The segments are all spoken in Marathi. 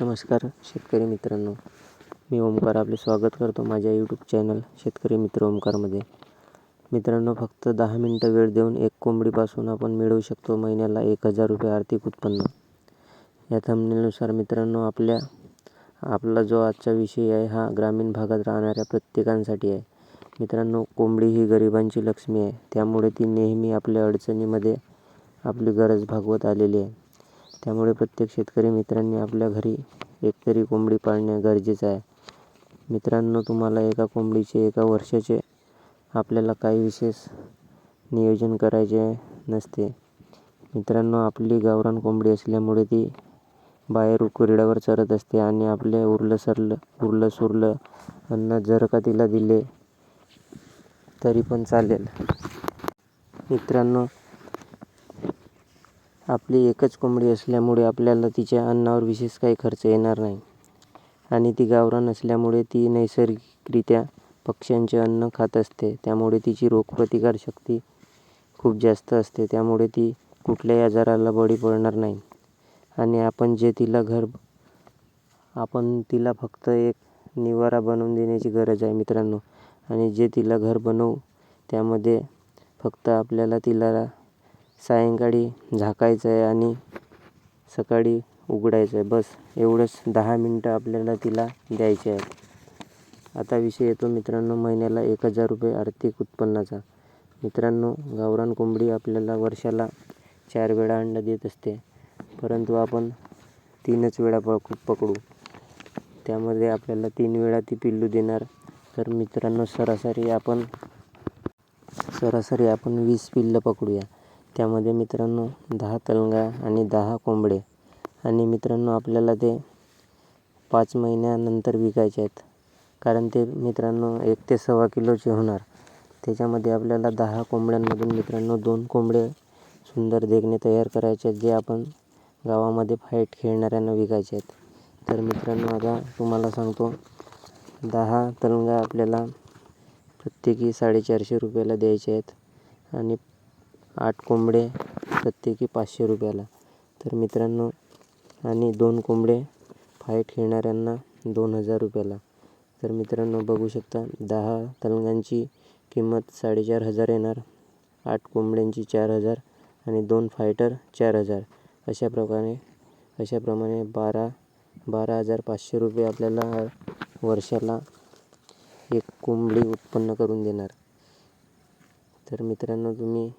नमस्कार शेतकरी मित्रांनो. मी ओमकार आपले स्वागत करतो माझ्या यूट्यूब चॅनल शेतकरी मित्र ओमकारमध्ये मित्रांनो फक्त दहा मिनटं वेळ देऊन एक कोंबडीपासून आपण मिळवू शकतो महिन्याला एक हजार रुपये आर्थिक उत्पन्न. या थंबनेलनुसार मित्रांनो आपल्या आपला जो आजचा विषय आहे हा ग्रामीण भागात राहणाऱ्या प्रत्येकांसाठी आहे. मित्रांनो कोंबडी ही गरिबांची लक्ष्मी आहे. त्यामुळे ती नेहमी आपल्या अडचणीमध्ये आपली गरज भागवत आलेली आहे. त्यामुळे प्रत्येक शेतकरी मित्रांनी आपल्या घरी एकतरी कोंबडी पाळणे गरजेचं आहे. मित्रांनो तुम्हाला एका कोंबडीचे एका वर्षाचे आपल्याला काही विशेष नियोजन करायचे नसते. मित्रांनो आपली गावरान कोंबडी असल्यामुळे ती बाहेर उकिरड्यावर चरत असते आणि आपले उरलं सरलं उरलं सुरलं अन्न जर का तिला दिले तरी पण चालेल. मित्रांनो आपली एकच कोंबडी असल्यामुळे आपल्याला तिच्या अन्नावर विशेष काही खर्च येणार नाही. आणि ती गावरान असल्यामुळे ती नैसर्गिकरित्या पक्ष्यांचे अन्न खात असते. त्यामुळे तिची रोगप्रतिकारशक्ती खूप जास्त असते. त्यामुळे ती कुठल्याही आजाराला बळी पडणार नाही. आणि आपण जे तिला घर आपण तिला फक्त एक निवारा बनवून देण्याची गरज आहे मित्रांनो. आणि जे तिला घर बनवू त्यामध्ये फक्त आपल्याला तिला सायंकाळी झाकायचं आहे आणि सकाळी उघडायचं आहे बस एवढंच. दहा मिनटं आपल्याला तिला द्यायचे आहेत. आता विषय येतो मित्रांनो महिन्याला एक हजार रुपये आर्थिक उत्पन्नाचा. मित्रांनो गावरान कोंबडी आपल्याला वर्षाला चार वेळा अंडा देत असते परंतु आपण तीनच वेळा पक पकडू. त्यामध्ये आपल्याला तीन वेळा ती पिल्लू देणार. तर मित्रांनो सरासरी आपण सरासरी आपण वीस पिल्लं पकडूया. त्यामध्ये मित्रांनो दहा तलंगा आणि दहा कोंबडे. आणि मित्रांनो आपल्याला ते पाच महिन्यानंतर विकायचे आहेत. कारण ते मित्रांनो एक ते सव्वा किलोचे होणार. त्याच्यामध्ये आपल्याला दहा कोंबड्यांमधून मित्रांनो दोन कोंबडे सुंदर देखणे तयार करायचे आहेत जे आपण गावामध्ये फाईट खेळणाऱ्यांना विकायचे आहेत. तर मित्रांनो आता तुम्हाला सांगतो दहा तलंगा आपल्याला प्रत्येकी साडेचारशे रुपयाला द्यायचे आहेत. आणि आठ कोंबडे प्रत्येकी पाचशे रुपयाला. तर मित्रांनो आणि दोन कोंबडे फाईट खेळणाऱ्यांना दोन हजार रुपयाला. तर मित्रांनो बघू शकता दहा तलंगांची किंमत साडेचार हजार येणार आठ कोंबड्यांची चार हजार आणि दोन फायटर चार हजार. अशा प्रकारे अशाप्रमाणे बारा बारा हजार पाचशे रुपये आपल्याला वर्षाला एक कोंबडी उत्पन्न करून देणार. तर मित्रांनो तुम्ही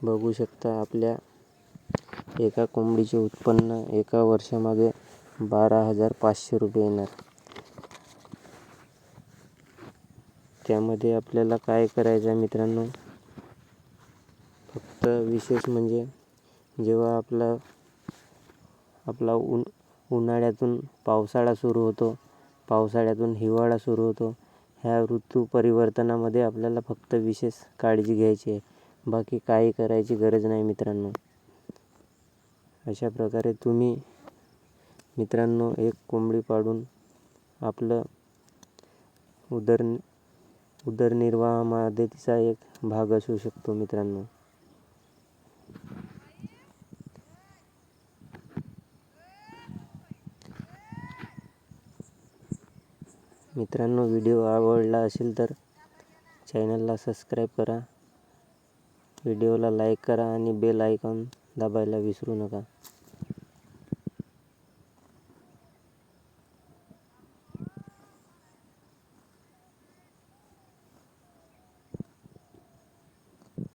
बघू शकता आपल्या एका कोंबडीचे उत्पन्न एका वर्षामागे बारा हजार पाचशे रुपये येणार. त्यामध्ये आपल्याला काय करायचं आहे मित्रांनो? फक्त विशेष म्हणजे जेव्हा आपला आपला उन उन्हाळ्यातून पावसाळा सुरू होतो पावसाळ्यातून हिवाळा सुरू होतो ह्या ऋतू परिवर्तनामध्ये आपल्याला फक्त विशेष काळजी घ्यायची आहे. बाकी काही करायची गरज नाही मित्रांनो. अशा प्रकारे तुम्ही मित्रांनो एक कोंबडी पाडून आपलं उदर उदरनिर्वाहामध्ये तिचा एक भाग असू शकतो मित्रांनो. मित्रांनो व्हिडिओ आवडला असेल तर चॅनलला सबस्क्राईब करा. व्हिडिओला लाईक करा आणि बेल आयकॉन दाबायला विसरू नका.